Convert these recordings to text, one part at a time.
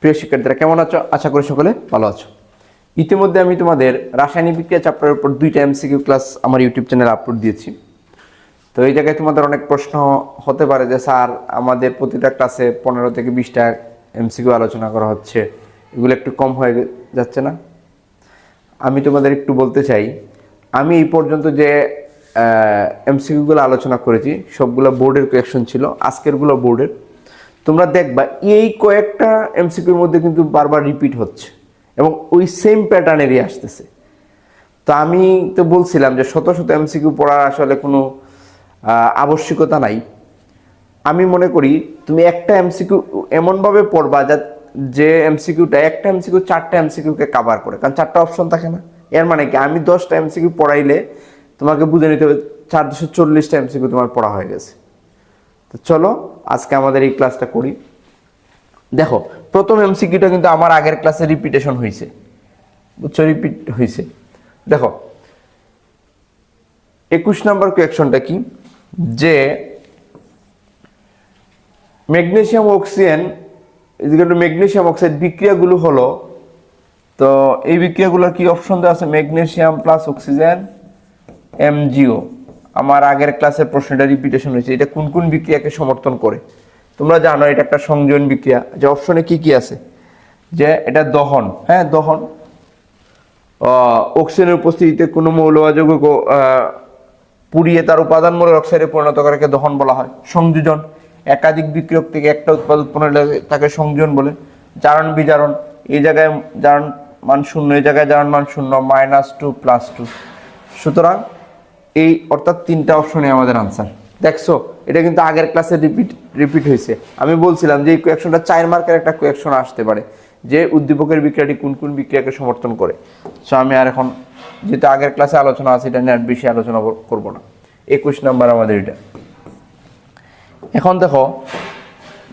প্রিয় শিক্ষার্থীরা, কেমন আছো? আশা করি সকলে ভালো আছো। ইতিমধ্যে আমি তোমাদের রাসায়নিক বিক্রিয়া চ্যাপ্টারের উপর দুইটা এমসিকিউ ক্লাস আমার ইউটিউব চ্যানেলে আপলোড দিয়েছি। তো এই জায়গায় তোমাদের অনেক প্রশ্ন হতে পারে যে, স্যার, আমাদের প্রতিটা ক্লাসে পনেরো থেকে বিশটা এমসিকিউ আলোচনা করা হচ্ছে। এগুলো একটু কম হয়ে যাচ্ছে না? আমি তোমাদের একটু বলতে চাই, আমি এই পর্যন্ত যে এমসিকিউগুলো আলোচনা করেছি, সবগুলো বোর্ডের কোয়েকশন ছিল। আজকেরগুলো বোর্ডের তোমরা দেখবা, এই কয়েকটা এমসিকিউর মধ্যে কিন্তু বারবার রিপিট হচ্ছে এবং ওই সেম প্যাটার্নেরই আসতেছে। তো আমি তো বলছিলাম যে শত শত এমসিকিউ পড়ার আসলে কোনো আবশ্যকতা নাই। আমি মনে করি তুমি একটা এমসিকিউ এমনভাবে পড়বা যা, যে এমসিকিউটা একটা এমসিকিউ চারটা এমসিকিউকে কাভার করে, কারণ চারটা অপশন থাকে না। এর মানে কি? আমি দশটা এমসিকিউ পড়াইলে তোমাকে বুঝে নিতে হবে চার দুশো চল্লিশটা এমসিকিউ তোমার পড়া হয়ে গেছে। তো চলো, আজকে আমাদের এই ক্লাসটা করি। দেখো, প্রথম এমসিকিউটা কিন্তু আমার আগের ক্লাসে রিপিটেশন হয়েছে বুঝছ? রিপিট হয়েছে দেখো, একুশ নম্বর কোয়েকশনটা কি? যে magnesium oxygen equal to magnesium oxide বিক্রিয়াগুলো হলো, তো এই বিক্রিয়াগুলোর কি অপশন দেওয়া আছে? ম্যাগনেসিয়াম প্লাস অক্সিজেন এমজিও আমার আগের ক্লাসের প্রশ্নটা রিপিটেশন হয়েছে। এটা কোন কোন বিক্রিয়াকে সমর্থন করে? তোমরা জানো এটা একটা সংযোজন বিক্রিয়া। যে অপশনে কি কি আছে? যে এটা দহন হ্যাঁ দহন। অক্সিজেনের উপস্থিতিতে কোনো মৌল বা যৌগ আহ, পুড়িয়ে তার উপাদান মূলক অক্সাইডে পরিণত করাকে দহন বলা হয়। সংযোজন। একাধিক বিক্রিয়ক থেকে একটা উৎপাদ উৎপন্ন হলে তাকে সংযোজন বলে। জারণ বিজারণ। এই জায়গায় জারণ মান শূন্য এই জায়গায় জারণ মান শূন্য মাইনাস টু প্লাস টু সুতরাং এই অর্থাৎ তিনটা অপশনে আমাদের আনসার দেখছ, এটা কিন্তু আগের ক্লাসে রিপিট রিপিট হয়েছে। আমি বলছিলাম যে এই কোয়েকশনটা চার মার্কের একটা কোয়েকশন আসতে পারে, যে উদ্দীপকের বিক্রিয়াটি কোন কোন বিক্রিয়াকে সমর্থন করে। সো আমি আর এখন যেহেতু আগের ক্লাসে আলোচনা আছে, এটা নিয়ে আর বেশি আলোচনা কর- করব না। একুশ নাম্বার আমাদের এটা। এখন দেখো,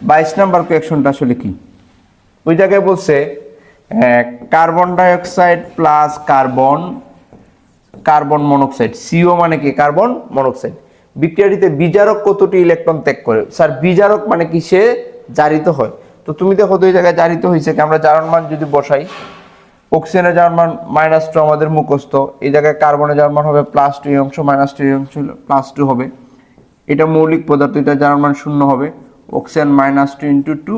বাইশ নাম্বার কোয়েকশনটা আসলে কি? ওই জায়গায় বলছে carbon dioxide plus carbon carbon monoxide, CO মানে কি? Carbon monoxide. বিক্রিয়াটিতে বিজারক কতটি ইলেকট্রন ত্যাগ করে? স্যার, বিজারক মানে কি? সে জারিত হয়। তো তুমি দেখো দুই জায়গায় জারিত হয়েছে কি? আমরা জারণ মান যদি বসাই, অক্সিজেনের জারণ মান মাইনাস টু আমাদের মুখস্থ। এই জায়গায় কার্বনের জারণ মান হবে প্লাস টু এই অংশ মাইনাস টু এই অংশ প্লাস টু হবে। এটা মৌলিক পদার্থ, এটা জারণ মান শূন্য হবে। Oxygen minus two into two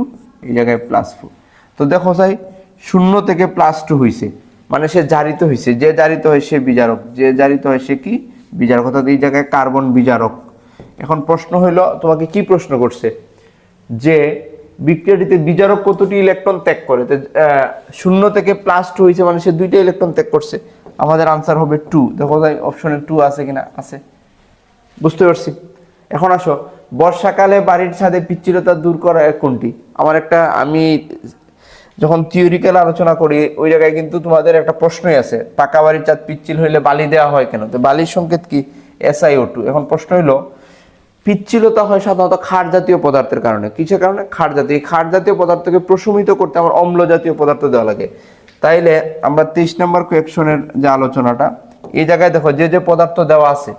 এই জায়গায় প্লাস ফোর তো দেখো সাই শূন্য থেকে প্লাস টু হয়েছে মানে সে জারিত হয়েছে যে জারিত হয় সে বিজারক যে জারিত হয় সে কি? বিচারক। অর্থাৎ এই জায়গায় কার্বন বিজারক এখন প্রশ্ন হইল, তোমাকে কি প্রশ্ন করছে? যে বিক্রিয়াটিতে বিজারক কতটি ইলেকট্রন ত্যাগ করে? শূন্য থেকে প্লাস টু হয়েছে মানে সে দুইটা ইলেকট্রন ত্যাগ করছে। আমাদের আনসার হবে টু দেখো যাই অপশনে টু আছে কিনা? আছে। বুঝতে পারছি? এখন আসো। বর্ষাকালে বাড়ির ছাদে পিচ্ছিলতা দূর করা কোনটি? আমার একটা, আমি যখন থিওরিক্যাল আলোচনা করি, ওই জায়গায় কিন্তু তোমাদের একটা প্রশ্নই আছে। পাকা বাড়ির চাঁদ পিচ্ছিল হইলে বালি দেওয়া হয় কেন? তো বালির সংকেত কি? এসআইও টু এখন প্রশ্ন হইল, পিচ্ছিলতা হয় সাধারণত ক্ষার জাতীয় পদার্থের কারণে। কিসের কারণে? ক্ষার জাতীয়। ক্ষার জাতীয় পদার্থকে প্রশমিত করতে আমার অম্ল জাতীয় পদার্থ দেওয়া লাগে। তাইলে আমরা তেইশ নম্বর কোয়েকশনের যে আলোচনাটা, এই জায়গায় দেখো যে যে পদার্থ দেওয়া আছে,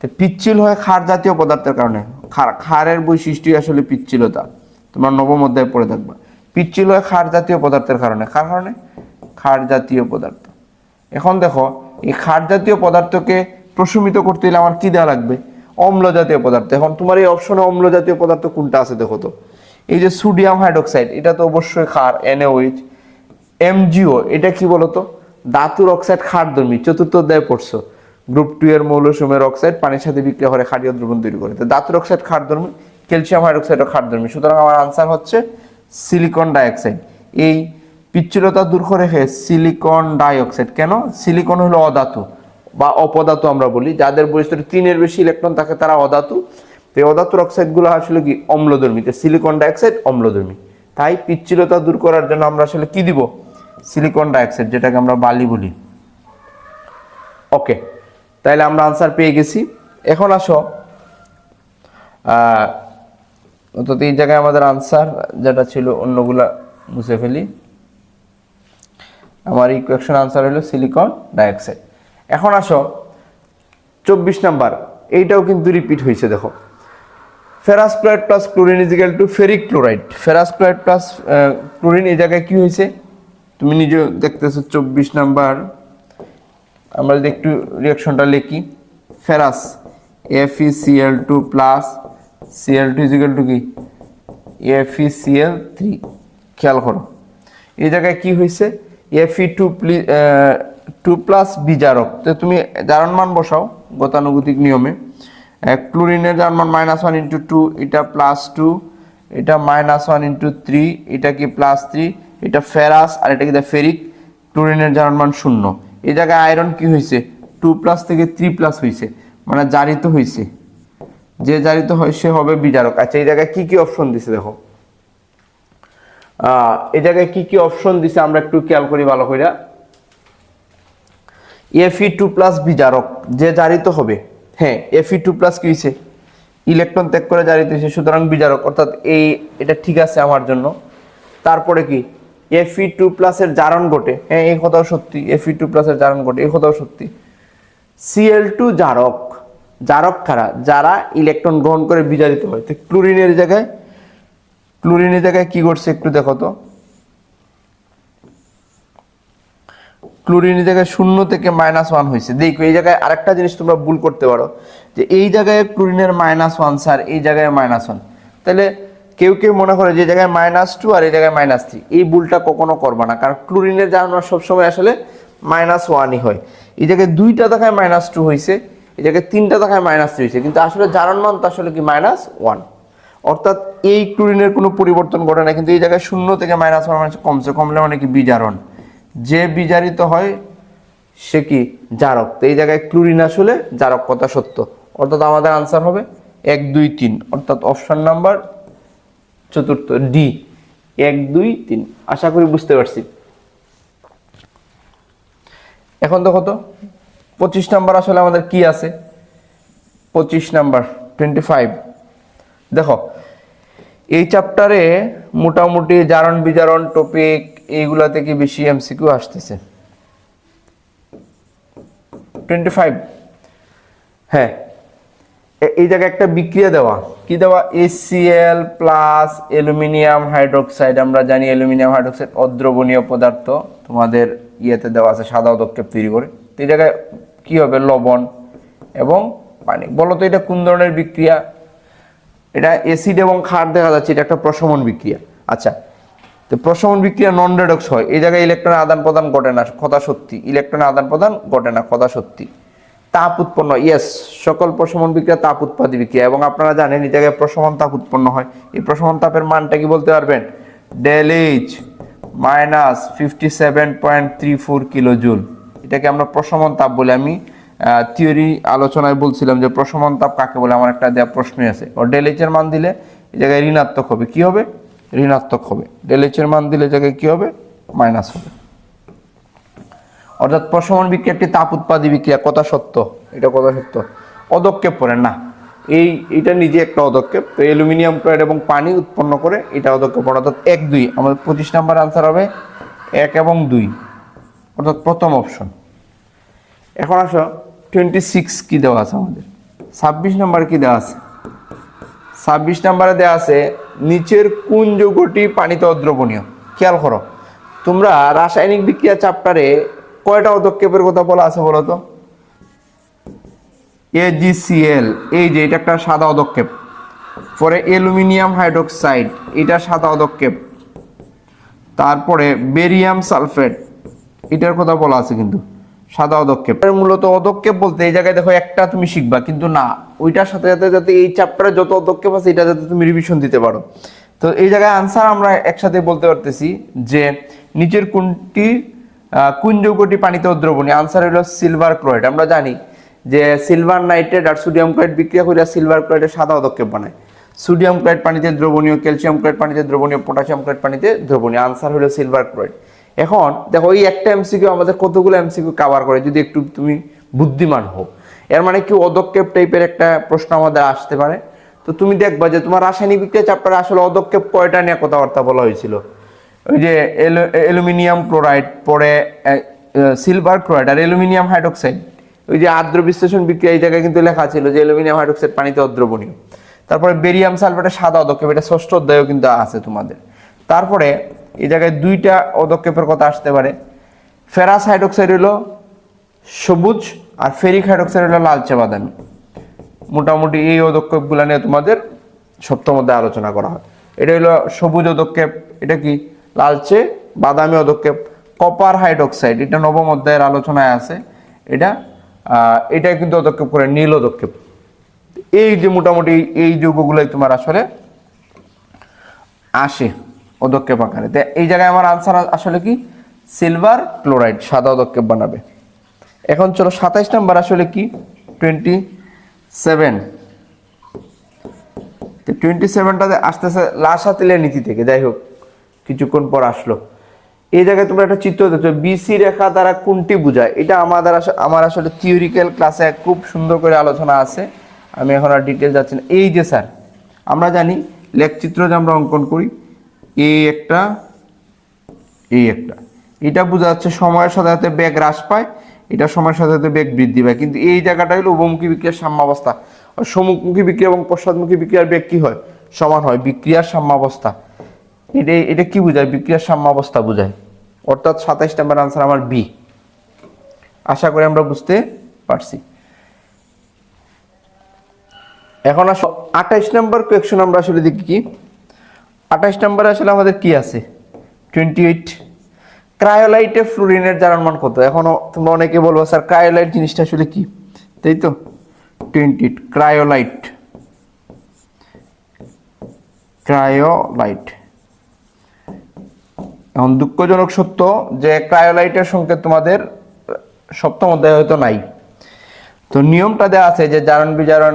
তো পিচ্ছিল হয় ক্ষার জাতীয় পদার্থের কারণে। ক্ষার ক্ষারের বৈশিষ্ট্যই আসলে পিচ্ছিলতা। তোমরা নবম অধ্যায়ে পড়ে থাকবা। পিচ্ছিল হয় ক্ষার জাতীয় পদার্থের কারণে কার কারণে খার জাতীয় পদার্থ এখন দেখো, এই খার জাতীয় পদার্থকে প্রশমিত করতে হলে আমার কি দেওয়া লাগবে? অম্ল জাতীয় পদার্থ। এখন তোমার এই অপশনে অম্ল জাতীয় পদার্থ কোনটা আছে দেখো তো। এই যে সোডিয়াম হাইড্রোক্সাইড এটা তো অবশ্যই ক্ষার এনএওইচ এমজিও এটা কি বলতো? ধাতুর অক্সাইড খার ক্ষারধর্মী চতুর্থ অধ্যায়ে পড়ছো। গ্রুপ টু এর মৌলসমূহের অক্সাইড পানির সাথে বিক্রিয়া করে ক্ষারীয় দ্রবণ তৈরি করে। তো ধাতুর অক্সাইড খার ক্ষারধর্মী ক্যালসিয়াম হাইড্রোক্সাইডও ক্ষারধর্মী। সুতরাং আমার আনসার হচ্ছে সিলিকন ডাইঅক্সাইড এই পিচ্ছিলতা দূর করে রেখে সিলিকন ডাইঅক্সাইড কেন? সিলিকন হলো অধাতু বা অপধাতু আমরা বলি। যাদের বৈশিষ্ট্য তিনের বেশি ইলেকট্রন থাকে, তারা অধাতু। তো এই অধাতুর অক্সাইডগুলো আসলে কি? অম্লধর্মী। তো সিলিকন ডাইঅক্সাইড অম্লধর্মী। তাই পিচ্ছিলতা দূর করার জন্য আমরা আসলে কি দিব? সিলিকন ডাইঅক্সাইড যেটাকে আমরা বালি বলি। ওকে, তাইলে আমরা আনসার পেয়ে গেছি। এখন আসো অন্তত এই জায়গায় আমাদের আনসার যেটা ছিল অন্যগুলা মুছে ফেলি। আমার এই কোয়েকশন আনসার হলো সিলিকন ডাইঅক্সাইড এখন আসো, চব্বিশ নাম্বার, এইটাও কিন্তু রিপিট হয়েছে দেখো। Ferrous chloride plus chlorine equal to ferric chloride ferrous chloride plus chlorine এই জায়গায় কি হয়েছে? তুমি নিজে দেখতেছো চব্বিশ নাম্বার। আমরা যদি একটু রিয়াকশনটা লিখি। Ferrous F E CL two plus CL two equal to কি? এফ সিএল থ্রি খেয়াল করো। এই জায়গায় কি হয়েছে এফ টু টু প্লাস বিজারক তো তুমি জারণ মান বসাও গতানুগতিক নিয়মে। ক্লোরিনের জারণ মান মাইনাস ওয়ান ইন্টু টু এটা প্লাস টু এটা মাইনাস ওয়ান ইন্টু থ্রি এটা কি প্লাস থ্রি এটা ফেরাস আর এটা কি ফেরিক ক্লোরিনের জারণ মান শূন্য। এই জায়গায় আয়রন কি হয়েছে টু প্লাস থেকে থ্রি প্লাস হয়েছে মানে জারিত হয়েছে যে জারিত হয় সে হবে বিচারক। আচ্ছা এই জায়গায় কি কি অপশন দিছে দেখো? এই জায়গায় কি কি অপশন দিছে আমরা একটু খেয়াল করি ভালো করে এফি টু প্লাস বিচারক, যে জারিত হবে। হ্যাঁ এফি টু প্লাস কি হয়েছে ইলেকট্রন ত্যাগ করে জারিত হয়েছে সুতরাং বিচারক, অর্থাৎ এই, এটা ঠিক আছে আমার জন্য। তারপরে কি? এফি টু প্লাসের জারণ ঘটে। হ্যাঁ এই কথাও সত্যি এফি টু প্লাসের জারণ ঘটে, এই কথাও সত্যি। CL two জারক। জারক খারা যারা ইলেকট্রন গ্রহণ করে বিজারিত হয়। তো ক্লোরিনের জায়গায় ক্লোরিনের জায়গায় কি ঘটছে একটু দেখো তো। ক্লোরিনের জায়গায় শূন্য থেকে মাইনাস ওয়ান হয়েছে। দেখো, এই জায়গায় আরেকটা জিনিস তোমরা ভুল করতে পারো, যে এই জায়গায় ক্লোরিনের মাইনাস ওয়ান স্যার এই জায়গায় মাইনাস ওয়ান তাহলে কেউ কেউ মনে করে যে জায়গায় মাইনাস টু আর এই জায়গায় মাইনাস থ্রি এই ভুলটা কখনো করবা না, কারণ ক্লোরিনের জানো সবসময় আসলে মাইনাস ওয়ানই হয়। এই জায়গায় দুইটা দেখায় মাইনাস টু হয়েছে। জায়গায় তিনটা দেখায় মাইনাস থ্রি হয়েছে কিন্তু আসলে জারণ মান তো আসলে কি মাইনাস ওয়ান অর্থাৎ এই ক্লোরিনের কোনো পরিবর্তন ঘটে না কিন্তু এই জায়গায় শূন্য থেকে মাইনাস ওয়ান মানে কমসে কমলে মানে কি বিজারণ? যে বিজারিত হয়, সে কি জারক? তো এই জায়গায় ক্লোরিন আসলে জারক কথা সত্য। অর্থাৎ আমাদের আনসার হবে এক, দুই, তিন। অর্থাৎ অপশন নাম্বার চতুর্থ ডি এক, দুই, তিন। আশা করি বুঝতে পারছি। এখন দেখো তো পঁচিশ নাম্বার আসলে আমাদের কি আছে? পঁচিশ নাম্বার টোয়েন্টি ফাইভ দেখো, এই চ্যাপ্টারে মোটামুটি জারণ বিজারণ টপিক এইগুলা থেকে বেশি এমসিকিউ আসতেছে? টোয়েন্টি ফাইভ হ্যাঁ এই জায়গায় একটা বিক্রিয়া দেওয়া। কি দেওয়া? এসিএল প্লাস অ্যালুমিনিয়াম হাইড্রোক্সাইড আমরা জানি অ্যালুমিনিয়াম হাইড্রোক্সাইড অদ্রবণীয় পদার্থ। তোমাদের ইয়েতে দেওয়া আছে, সাদা পদক্ষেপ তৈরি করে। তো এই জায়গায় কি হবে? লবণ এবং পানি। বলো তো এটা কোন ধরনের বিক্রিয়া? এটা অ্যাসিড এবং ক্ষার দেখা যাচ্ছে, এটা একটা প্রশমন বিক্রিয়া। আচ্ছা তো প্রশমন বিক্রিয়া নন রেডক্স হয়। এই জায়গায় ইলেকট্রনের আদান প্রদান ঘটে না কথা সত্যি। ইলেকট্রনের আদান প্রদান ঘটে না কথা সত্যি। তাপ উৎপন্ন ইয়েস সকল প্রশমন বিক্রিয়া তাপ উৎপাদী বিক্রিয়া এবং আপনারা জানেন এই জায়গায় প্রশমন তাপ উৎপন্ন হয়। এই প্রশমন তাপের মানটা কি বলতে পারবেন? Del H minus fifty seven point three four kilo joule এটাকে আমরা প্রশমন তাপ বলে। আমি থিওরি আলোচনায় বলছিলাম যে প্রশমন তাপ কাকে বলে? আমার একটা দেওয়া প্রশ্নই আছে। ও ডেল এইচ মান দিলে এই জায়গায় ঋণাত্মক হবে। কি হবে? ঋণাত্মক হবে। ডেল এইচ মান দিলে জায়গায় কি হবে? মাইনাস হবে। অর্থাৎ প্রশমন বিক্রিয়া একটি তাপ উৎপাদী বিক্রিয়া। কথা সত্য? এটা কথা সত্য? অদক্ষেপ পড়ে না। এই, এটা নিজে একটা অদক্ষেপ। তো অ্যালুমিনিয়াম ক্লোরাইড এবং পানি উৎপন্ন করে এটা অদক্ষেপ অর্থাৎ এক দুই। আমাদের পঁচিশ নাম্বার আনসার হবে এক এবং দুই। অর্থাৎ প্রথম অপশন এখন আসো টোয়েন্টি সিক্স কী দেওয়া আছে আমাদের? ছাব্বিশ নাম্বার কি দেওয়া আছে? ছাব্বিশ নাম্বারে দেওয়া আছে, নিচের কোন যৌগটি পানিতে অদ্রবণীয়। খেয়াল করো, তোমরা রাসায়নিক বিক্রিয়া চ্যাপ্টারে কয়টা পদক্ষেপের কথা বলা আছে বলো তো? এজিসিএল এই যে এটা একটা সাদা পদক্ষেপ পরে অ্যালুমিনিয়াম হাইড্রোক্সাইড, এটা সাদা পদক্ষেপ তারপরে বেরিয়াম সালফেট, এটার কথা বলা আছে কিন্তু। সাদা অদক্ষেপ। মূলত অদক্ষেপ বলতে এই জায়গায় দেখো একটা তুমি শিখবা, কিন্তু না, ওইটার সাথে সাথে যাতে এই চ্যাপ্টারে যত অদক্ষেপ আছে, এটা যাতে তুমি রিভিশন দিতে পারো। তো এই জায়গায় আনসার আমরা একসাথে বলতে পারতেছি যে, নিচের কোনটি কোন যৌগটি পানিতে দ্রবণী আনসার হলো সিলভার ক্লোরাইড আমরা জানি যে সিলভার নাইট্রেট আর সোডিয়াম ক্লোরাইড বিক্রিয়া করে সিলভার ক্লোরাইডের সাদা অদক্ষেপ বানায়। সোডিয়াম ক্লোরাইড পানিতে দ্রবণীয় ক্যালসিয়াম ক্লোরাইড পানিতে দ্রবণীয় পটাশিয়াম ক্লোরাইড পানিতে দ্রবণীয়। আনসার হলো সিলভার ক্লোরাইড এখন দেখো ওই একটা এমসিকিউ আমাদের কতগুলো এমসিকিউ কভার করে, যদি একটু তুমি বুদ্ধিমান হও। এর মানে কি অদক্ষেপ টাইপের একটা প্রশ্ন আমাদের আসতে পারে। তো তুমি দেখবা যে তোমার রাসায়নিক বিক্রিয়া চ্যাপ্টারে আসলে অদক্ষেপ কয়টা নিয়ে কথাবার্তা বলা হয়েছিল? ওই যে অ্যালুমিনিয়াম ক্লোরাইড, পরে সিলভার ক্লোরাইড আর অ্যালুমিনিয়াম হাইড্রোক্সাইড। ওই যে আর্দ্র বিশ্লেষণ বিক্রিয়া এই জায়গায় কিন্তু লেখা ছিল যে অ্যালুমিনিয়াম হাইড্রোক্সাইড পানিতে অদ্রবণীয়। তারপরে বেরিয়াম সালফেটের সাদা অদক্ষেপ, এটা ষষ্ঠ অধ্যায়ও কিন্তু আছে তোমাদের। তারপরে এই জায়গায় দুইটা অদক্ষেপের কথা আসতে পারে। ফেরাস হাইড্রোক্সাইড হলো সবুজ আর ফেরিক হাইড্রোক্সাইড হলো লালচে বাদামি। মোটামুটি এই অদক্ষেপগুলো নিয়ে তোমাদের সপ্তম অধ্যায়ে আলোচনা করা হয়। এটা হলো সবুজ অদক্ষেপ, এটা কি? লালচে বাদামি অদক্ষেপ, কপার হাইড্রোক্সাইড, এটা নবম অধ্যায়ের আলোচনায় আছে। এটা এটা কিন্তু অদক্ষেপ করে নীল অদক্ষেপ। এই যে মোটামুটি এই যৌগগুলোই তোমার আসলে আসে। অদক্ষেপ আকারে। তো এই জায়গায় আমার আনসার আসলে কি? সিলভার ক্লোরাইড সাদা অদক্ষেপ বানাবে। এখন চলো সাতাইশ নাম্বার আসলে কি? টোয়েন্টি সেভেন তো টোয়েন্টি সেভেনটাতে আসতেছে লাসা তেলের নীতি থেকে, যাই হোক, কিছুক্ষণ পর আসলো। এই জায়গায় তোমরা একটা চিত্র দেখছ বিসি রেখা দ্বারা কোনটি বোঝায়? এটা আমাদের আমার আসলে থিওরিক্যাল ক্লাসে খুব সুন্দর করে আলোচনা আছে। আমি এখন আর ডিটেল যাচ্ছি না। এই যে স্যার আমরা জানি লেখচিত্র যে আমরা অঙ্কন করি এই একটা এই একটা। এটা বোঝা যাচ্ছে সময়ের সাথে সাথে বেগ হ্রাস পায়, এটা সময়ের সাথে সাথে বেগ বৃদ্ধি পায়। কিন্তু এই জায়গাটা হলো উভমুখী বিক্রিয়ার সাম্যাবস্থা। আর সম্মুখমুখী বিক্রিয়া এবং পশ্চাৎমুখী বিক্রিয়ার বেগ কি হয়? সমান হয়, বিক্রিয়ার সাম্যাবস্থা। এটা এটা কি বোঝায়? বিক্রিয়ার সাম্যাবস্থা বোঝায়। অর্থাৎ সাতাইশ নাম্বার আনসার আমার বি আশা করি আমরা বুঝতে পারছি। এখন আস, আঠাইশ নম্বর কোয়েকশন আমরা আসলে দেখি কি? আঠাইশ নম্বরে আসলে আমাদের কি আছে? টোয়েন্টি এইট ক্রায়োলাইটে ফ্লুরিনের জারণ মান কত? এখনও তোমরা অনেকে বলব, স্যার ক্রায়োলাইট জিনিসটা আসলে কি? তাই তো? টোয়েন্টি এইট ক্রায়োলাইট ক্রায়োলাইট এখন দুঃখজনক সত্য যে ক্রায়োলাইটের সংকেত তোমাদের সপ্তম অধ্যায় হয়তো নাই। তো নিয়মটা দেওয়া আছে যে জারণ বিজারণ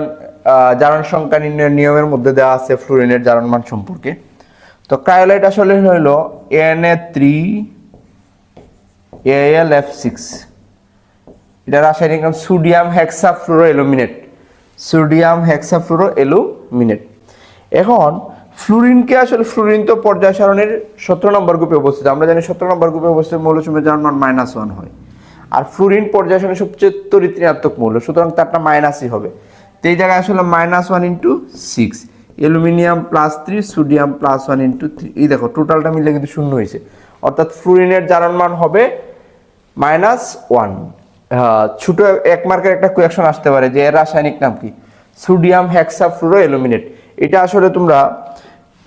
জারণ সংখ্যা নির্ণয়ের নিয়মের মধ্যে দেওয়া আছে ফ্লুরিনের জারণ মান সম্পর্কে। তো ক্রায়োলাইট আসলে হলো N A three L F six এটা রাসায়নিক নাম সোডিয়াম হেক্সা fluoro aluminate sodium hexafluoroaluminate এখন, ফ্লুরিনকে আসলে ফ্লুরিন তো পর্যায় সারণীর সতেরো নম্বর গ্রুপে অবস্থিত। আমরা জানি সতেরো নম্বর গ্রুপে অবস্থিত মৌলসমূহের যার মান মাইনাস ওয়ান হয়। আর ফ্লুরিন পর্যায় সারণীর সবচেয়ে তড়িৎ ঋণাত্মক মৌল, সুতরাং তারটা মাইনাসই হবে। তো এই জায়গায় আসলে minus one into six aluminium plus three sodium plus one into three এই দেখো টোটালটা মিলে কিন্তু শূন্য হয়েছে। অর্থাৎ ফ্লুরিনের জারণ মান হবে মাইনাস ওয়ান ছোট এক মার্কের একটা কোয়েকশন আসতে পারে যে এর রাসায়নিক নাম কি? সোডিয়াম হেক্সাফ্লুরো অ্যালুমিনেট এটা আসলে তোমরা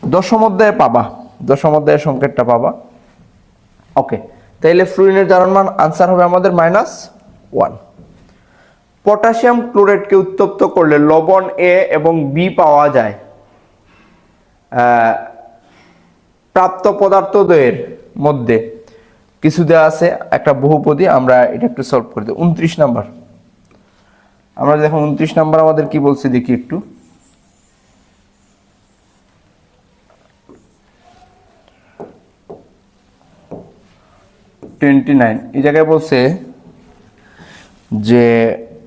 দশম অধ্যায়ে পাবা। দশম অধ্যায়ের সংকেতটা পাবা। ওকে তাইলে ফ্লুরিনের জারণ মান আনসার হবে আমাদের মাইনাস ওয়ান পটাশিয়াম ক্লোরাইডকে উত্তপ্ত করলে লবণ এ এবং বি পাওয়া যায়। প্রাপ্ত পদার্থদ্বয়ের মধ্যে কিছু দেওয়া আছে, একটা বহুপদী, আমরা এটা একটু সলভ করে দিই। উনত্রিশ নাম্বার। আমরা দেখুন উনত্রিশ নাম্বার আমাদের কি বলছে, দেখি একটু। টোয়েন্টি নাইন এই জায়গায় বলছে যে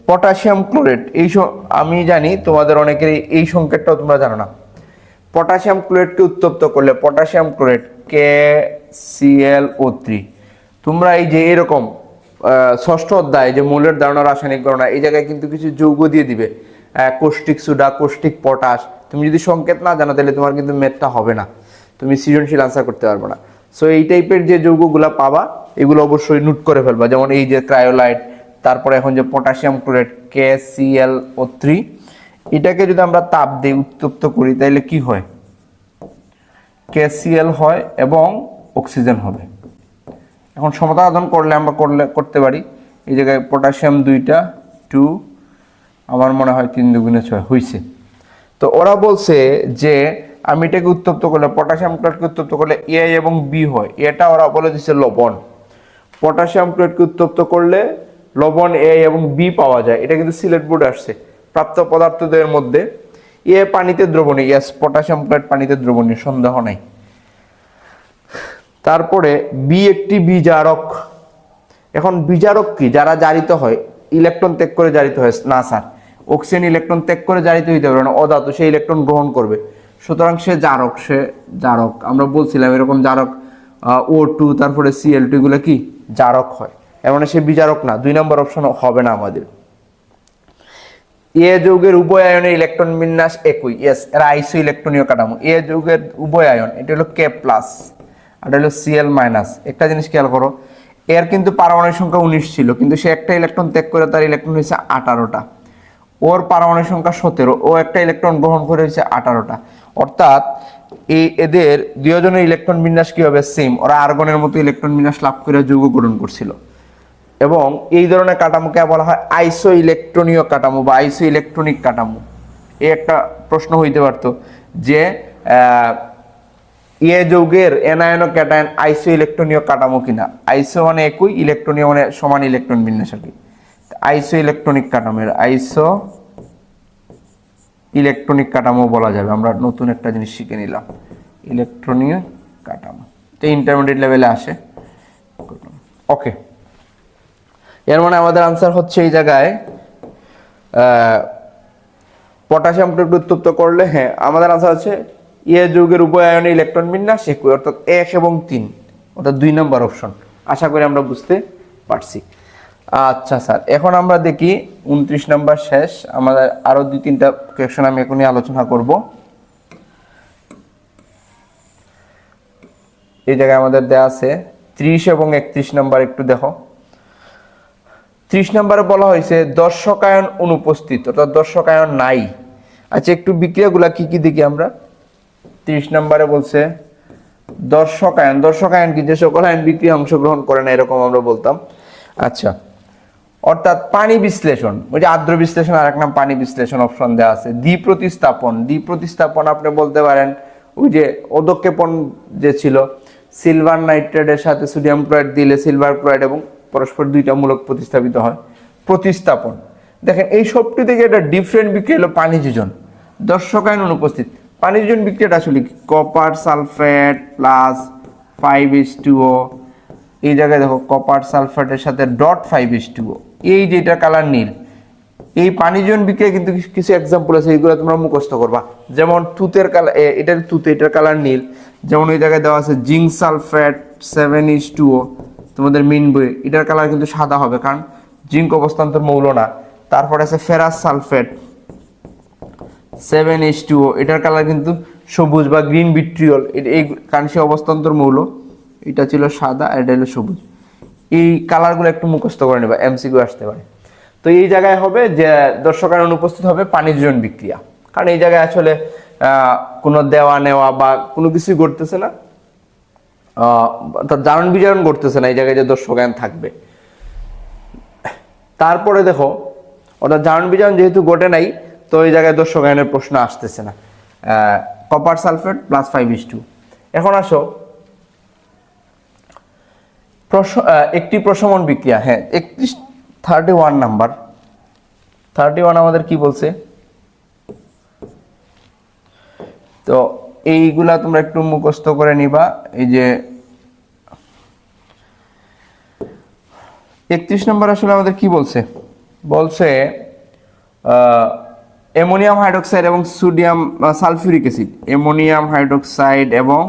পটাশিয়াম ক্লোরেট এই আমি জানি তোমাদের অনেকের এই সংকেতটাও তোমরা জানো না। পটাশিয়াম ক্লোরেটকে উত্তপ্ত করলে potassium chlorate K CL O three তোমরা এই যে এরকম ষষ্ঠ অধ্যায়, যে মৌলের ধারণা, রাসায়নিক গণনা, এই জায়গায় কিন্তু কিছু যৌগ দিয়ে দিবে। কোষ্টিক সুডা কোষ্টিক পটাশ তুমি যদি সংকেত না জানো, তাহলে তোমার কিন্তু মেথটা হবে না। তুমি সৃজনশীল আনসার করতে পারবে না। সো এই টাইপের যে যৌগগুলো পাবা, এগুলো অবশ্যই নোট করে ফেলবা। যেমন এই যে ক্রায়োলাইট তারপরে এখন যে potassium chlorate K CL O three এটাকে যদি আমরা তাপ দিই উত্তপ্ত করি, তাহলে কি হয়? কেসিএল হয় এবং অক্সিজেন হবে। এখন সমতা সাধন করলে আমরা করলে, করতে পারি। এই জায়গায় পটাশিয়াম দুইটা টু আমার মনে হয় তিন দুগুণে ছয় হয়েছে তো ওরা বলছে যে, আমি এটাকে উত্তপ্ত করলে পটাশিয়াম ক্লোরাইডকে উত্তপ্ত করলে এ এবং বি হয়। এটা ওরা বলে দিচ্ছে লবণ। পটাশিয়াম ক্লোরাইডকে উত্তপ্ত করলে লবণ এ এবং বি পাওয়া যায়। এটা কিন্তু সিলেট বোর্ডে আসছে। প্রাপ্ত পদার্থদের মধ্যে এ পানিতে দ্রবণীয় ইয়াস পটাশিয়াম ক্লোরাইড পানিতে দ্রবণীয়, সন্দেহ নাই। তারপরে বি একটি বিজারক। এখন বিজারক কি? যারা জারিত হয়, ইলেকট্রন ত্যাগ করে জারিত হয় না স্যার অক্সিজেন ইলেকট্রন ত্যাগ করে জারিত হইতে পারে না, অধাতু সে ইলেকট্রন গ্রহণ করবে। সুতরাং সে জারক সে জারক। আমরা বলছিলাম এরকম জারক ও টু তারপরে সিএল টু এগুলো কি? জারক হয়। এর মানে সে বিজারক না। দুই নম্বর অপশন হবে না আমাদের। এ যৌগের উভয় আয়নের ইলেকট্রন বিন্যাস একই। ইয়েস এরা আইসো ইলেকট্রনীয় কাঠামো। এ যৌগের উভয় আয়ন এটা হলো কে প্লাস আর হলো সিএল মাইনাস একটা জিনিস খেয়াল করো, এর কিন্তু পারমাণবিক সংখ্যা উনিশ ছিল, কিন্তু সে একটা ইলেকট্রন ত্যাগ করে তার ইলেকট্রন হয়েছে আঠারোটা। ওর পারমাণবিক সংখ্যা সতেরো, ও একটা ইলেকট্রন গ্রহণ করে হয়েছে আঠারোটা। অর্থাৎ এই এদের দুজনের ইলেকট্রন বিন্যাস কি হবে? সেম ওরা আর্গনের মতো ইলেকট্রন বিন্যাস লাভ করে যৌগ গ্রহণ করছিল। এবং এই ধরনের কাঠামোকে বলা হয় আইসো ইলেকট্রনীয় কাঠামো বা আইসো ইলেকট্রনিক কাঠামো। এই একটা প্রশ্ন হইতে পারতো যে এ যৌগের এনায়ন, ক্যাটায়ন আইসো ইলেকট্রনীয় কাঠামো কিনা? আইসো মানে একই ইলেকট্রনীয় মানে সমান ইলেকট্রন বিন্যাস আর কি আইসো ইলেকট্রনিক কাঠামোর আইসো ইলেকট্রনিক কাঠামো বলা যাবে। আমরা নতুন একটা জিনিস শিখে নিলাম। ইলেকট্রনীয় কাঠামো। তো ইন্টারমিডিয়েট লেভেলে আসে। ওকে এর মানে আমাদের আনসার হচ্ছে এই জায়গায় পটাশিয়ামটা একটু উত্তপ্ত করলে হ্যাঁ আমাদের আনসার হচ্ছে ইয়ে যৌগের উভয় আয়নে ইলেকট্রন বিন্যাস একই, অর্থাৎ এক এবং তিন, অর্থাৎ দুই নম্বর অপশন আশা করি আমরা বুঝতে পারছি। আচ্ছা স্যার, এখন আমরা দেখি উনত্রিশ নম্বর শেষ, আমাদের আরও দুই তিনটা কোয়েশন আমি এখনই আলোচনা করব। এই জায়গায় আমাদের দেয়া আছে ত্রিশ এবং একত্রিশ নাম্বার একটু দেখো। ত্রিশ নম্বরে বলা হয়েছে, দর্শকায়ন অনুপস্থিত, অর্থাৎ দর্শকায়ন নাই। আচ্ছা একটু বিক্রিয়াগুলা কি কি দেখি আমরা? ত্রিশ নম্বরে বলছে, দর্শকায়ন দর্শকায়ন কি যে সকল আয়ন বিক্রিয়া অংশগ্রহণ করে না, এরকম আমরা বলতাম। আচ্ছা অর্থাৎ পানি বিশ্লেষণ, ওই যে আর্দ্র বিশ্লেষণ আর এক নাম পানি বিশ্লেষণ অপশন দেওয়া আছে। দ্বি প্রতিস্থাপন দ্বি প্রতিস্থাপন আপনি বলতে পারেন, ওই যে অদক্ষেপণ যে ছিল সিলভার নাইট্রেটের সাথে সোডিয়াম ক্লোরাইড দিলে সিলভার ক্লোরাইড এবং পরস্পর দুইটা মূলক প্রতিস্থাপিত হয়। প্রতিস্থাপন। দেখেন, এই সবটি থেকে একটা ডিফারেন্ট বিক্রিয়া হলো পানি যোজন দর্শকায়ন অনুপস্থিত। পানি যোজন বিক্রিয়াটা আসলে copper sulphate plus five H two O এই জায়গায় দেখো কপার সালফেটের সাথে ডট ফাইভ ইস টু এই যেটা কালার নীল, এই পানিজন বিক্রিয়া কিন্তু কিছু- এক্সাম্পল আছে এইগুলো তোমরা মুখস্থ করবা। যেমন তুতের কালার এটার তুতে, এটার কালার নীল। যেমন ওই জায়গায় দেওয়া আছে zinc sulphate seven H two তোমাদের মিন বই, এটার কালার কিন্তু সাদা হবে, কারণ জিঙ্ক অবস্থান্তর মৌল না। তারপরে আছে ferrous sulphate seven H two এটার কালার কিন্তু সবুজ বা গ্রিন বিট্রিয়ল এই কাংসে অবস্থান্তর মৌল। এটা ছিল সাদা আর এটা হলো সবুজ। এই কালারগুলো একটু মুখস্থ করে নেবা এমসিকিউ আসতে পারে। তো এই জায়গায় হবে যে দর্শকের অনুপস্থিত হবে পানিজন বিক্রিয়া। কারণ এই জায়গায় আসলে কোনো দেওয়া নেওয়া বা কোনো কিছুই ঘটতেছে না। অর্থাৎ জারণ বিজারণ করতেছে না এই জায়গায় যে দর্শকায়ন থাকবে। তারপরে দেখো অর্থাৎ জারণ বিজারণ যেহেতু ঘটে নাই, তো এই জায়গায় দর্শকায়নের প্রশ্ন আসতেছে না। Copper sulphate plus five H two এখন আসো। একটি প্রশমন বিক্রিয়া হ্যাঁ একত্রিশ thirty one number thirty one আমাদের কি বলছে? তো এইগুলা তোমরা একটু মুখস্থ করে নিবা। এই যে একত্রিশ নম্বর আসলে আমাদের কি বলছে? বলছে অ্যামোনিয়াম হাইড্রোক্সাইড এবং sodium sulphuric acid. Ammonium hydroxide এবং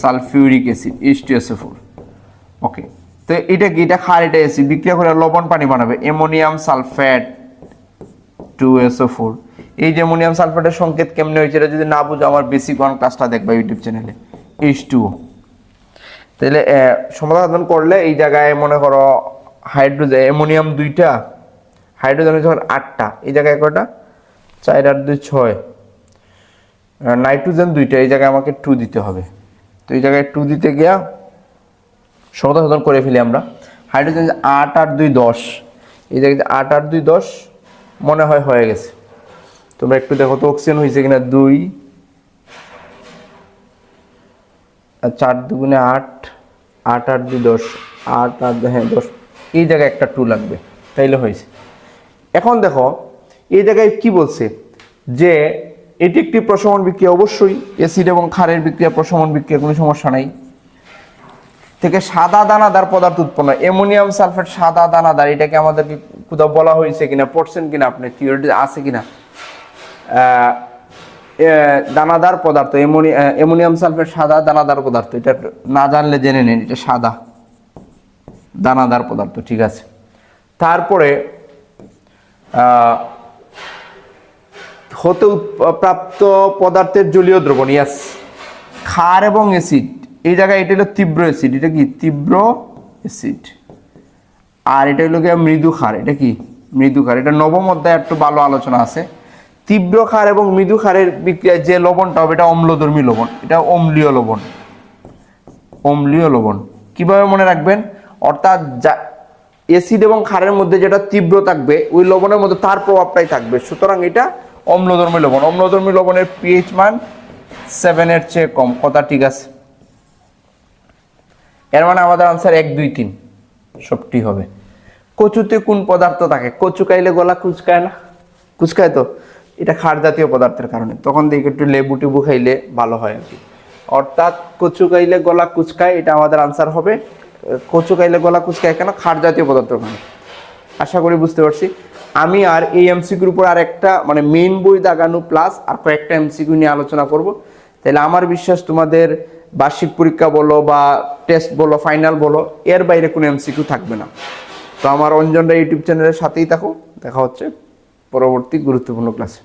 sulphuric acid H two S four okay তো এটা কি? এটা খার এটা অ্যাসিড। বিক্রিয়া করে লবণ পানি বানাবে। Ammonium sulphate two SO four এই যে অ্যামোনিয়াম সালফেটের সংকেত কেমনে হয়েছে এটা যদি না বুঝো, আমার বেসিক ওয়ান ক্লাসটা দেখবা ইউটিউব চ্যানেলে এইচ টু তাহলে সমাধান করলে এই জায়গায় মনে করো হাইড্রোজেন অ্যামোনিয়াম দুইটা হাইড্রোজেন যখন আটটা। এই জায়গায় কয়টা? চার, আট, দুই, ছয়। নাইট্রোজেন দুইটা, এই জায়গায় আমাকে টু দিতে হবে। তো এই জায়গায় টু দিতে গিয়া সমাধান করে ফেলি আমরা। হাইড্রোজেন আট আট, দুই, দশ। এই জায়গায় আট আট, দুই, দশ। মনে হয় হয়ে গেছে। তোমরা একটু দেখো তো অক্সিজেন হয়েছে কিনা দুই চার দুগুণে আট আট আট দুই দশ, আট আট হ্যাঁ দশ, এই জায়গায় একটা টু লাগবে, তাইলে হয়েছে। এখন দেখো, এই জায়গায় কি বলছে? যে এটি একটি প্রশমন বিক্রিয়া, অবশ্যই অ্যাসিড এবং ক্ষারের বিক্রিয়া, প্রশমন বিক্রিয়া, কোনো সমস্যা নাই। থেকে সাদা দানাদার পদার্থ উৎপন্ন অ্যামোনিয়াম সালফেট সাদা দানাদার, এটাকে আমাদেরকে কোথাও বলা হয়েছে কিনা, পড়ছেন কিনা আপনি থিওরিটি আছে কিনা? দানাদার পদার্থ অ্যামোনিয়াম সালফেট সাদা দানাদার পদার্থ, এটা না জানলে জেনে নিন, এটা সাদা দানাদার পদার্থ, ঠিক আছে? তারপরে হতে প্রাপ্ত পদার্থের জলীয় দ্রবণ ইয়াস ক্ষার এবং অ্যাসিড। এই জায়গায় এটা হলো তীব্র অ্যাসিড এটা কি? তীব্র অ্যাসিড আর এটা হলো গিয়ে মৃদু ক্ষার, এটা কি? মৃদু ক্ষার। এটা নবম অধ্যায়ে একটু ভালো আলোচনা আছে। তীব্র ক্ষার এবং মৃদু ক্ষারের বিক্রিয়ায় যে লবণটা হবে, এটা অম্লধর্মী লবণ, এটা অম্লীয় লবণ। অম্লীয় লবণ। কীভাবে মনে রাখবেন? অর্থাৎ যা অ্যাসিড এবং ক্ষারের মধ্যে যেটা তীব্র থাকবে, ওই লবণের মধ্যে তার প্রভাবটাই থাকবে। সুতরাং এটা অম্লধর্মী লবণ। অম্লধর্মী লবণের পিএইচ মান সেভেনের চেয়ে কম। কথা ঠিক আছে? এর মানে আমাদের আনসার এক, দুই, তিন। সবটি হবে। কচুতে কোন পদার্থ থাকে? কচু খাইলে গলা কুচকায় না? কুচকায় তো। এটা ক্ষার জাতীয় পদার্থের কারণে। তখন দেখি একটু লেবু টেবু খাইলে ভালো হয় আর কি। অর্থাৎ কচু খাইলে গলা কুচকায়, এটা আমাদের আনসার হবে। কচু খাইলে গলা কুচকায় কেন? ক্ষার জাতীয় পদার্থের কারণে। আশা করি বুঝতে পারছি। আমি আর এই এমসিকিউর উপর আর একটা মানে মেইন বই দাগানো প্লাস আর কয়েকটা এমসিকিউ নিয়ে আলোচনা করব। তাহলে আমার বিশ্বাস তোমাদের বার্ষিক পরীক্ষা বলো বা টেস্ট বলো ফাইনাল বলো, এর বাইরে কোনো এমসিকিউ থাকবে না। তো আমার অঞ্জনরা ইউটিউব চ্যানেলের সাথেই থাকো। দেখা হচ্ছে পরবর্তী গুরুত্বপূর্ণ ক্লাসে